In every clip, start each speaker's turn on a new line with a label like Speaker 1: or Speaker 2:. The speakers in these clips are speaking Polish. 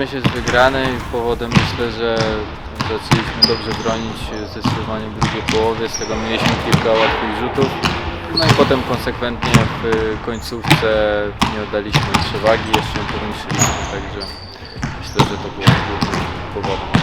Speaker 1: mecz jest wygrany i powodem myślę, że zaczęliśmy dobrze bronić zdecydowanie w drugiej połowie, z tego mieliśmy kilka łatwych rzutów. No i potem konsekwentnie w końcówce nie oddaliśmy przewagi, jeszcze ją powiększyliśmy, także myślę, że to było głównym powodem.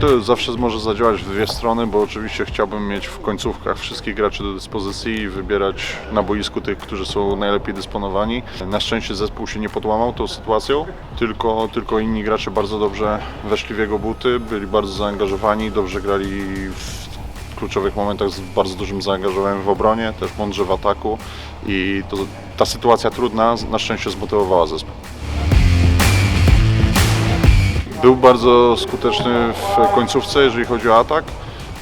Speaker 2: To zawsze może zadziałać w dwie strony, bo oczywiście chciałbym mieć w końcówkach wszystkich graczy do dyspozycji i wybierać na boisku tych, którzy są najlepiej dysponowani. Na szczęście zespół się nie podłamał tą sytuacją, tylko, tylko inni gracze bardzo dobrze weszli w jego buty, byli bardzo zaangażowani, dobrze grali w kluczowych momentach z bardzo dużym zaangażowaniem w obronie, też mądrze w ataku i to, ta sytuacja trudna na szczęście zmotywowała zespół. Był bardzo skuteczny w końcówce, jeżeli chodzi o atak.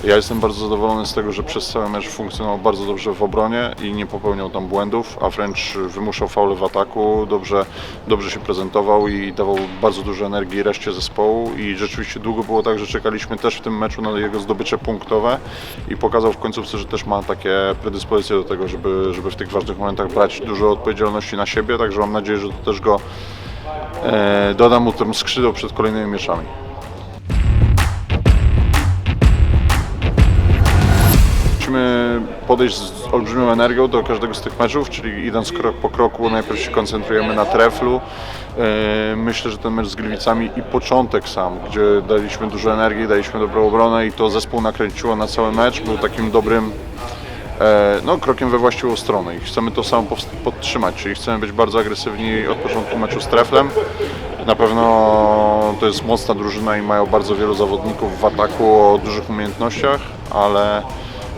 Speaker 2: Ja jestem bardzo zadowolony z tego, że przez cały mecz funkcjonował bardzo dobrze w obronie i nie popełniał tam błędów, a wręcz wymuszał faule w ataku, dobrze, dobrze się prezentował i dawał bardzo dużo energii reszcie zespołu i rzeczywiście długo było tak, że czekaliśmy też w tym meczu na jego zdobycze punktowe i pokazał w końcówce, że też ma takie predyspozycje do tego, żeby, żeby w tych ważnych momentach brać dużo odpowiedzialności na siebie, także mam nadzieję, że to też go e, doda mu tym skrzydeł przed kolejnymi meczami. Musimy podejść z olbrzymią energią do każdego z tych meczów, czyli idąc krok po kroku, najpierw się koncentrujemy na treflu. E, Myślę, że ten mecz z Gliwicami i początek sam, gdzie daliśmy dużo energii, daliśmy dobrą obronę i to zespół nakręciło na cały mecz, był takim dobrym no, krokiem we właściwą stronę i chcemy to samo podtrzymać, czyli chcemy być bardzo agresywni od początku meczu z Treflem. Na pewno to jest mocna drużyna i mają bardzo wielu zawodników w ataku o dużych umiejętnościach, ale,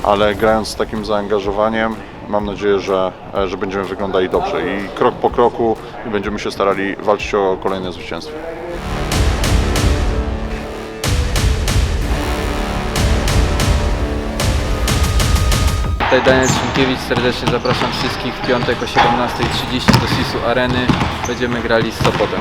Speaker 2: ale grając z takim zaangażowaniem mam nadzieję, że, e, że będziemy wyglądali dobrze i krok po kroku będziemy się starali walczyć o kolejne zwycięstwo.
Speaker 1: Tutaj Daniel Szymkiewicz, serdecznie zapraszam wszystkich w piątek o 17.30 do Sisu Areny. Będziemy grali z Sopotem.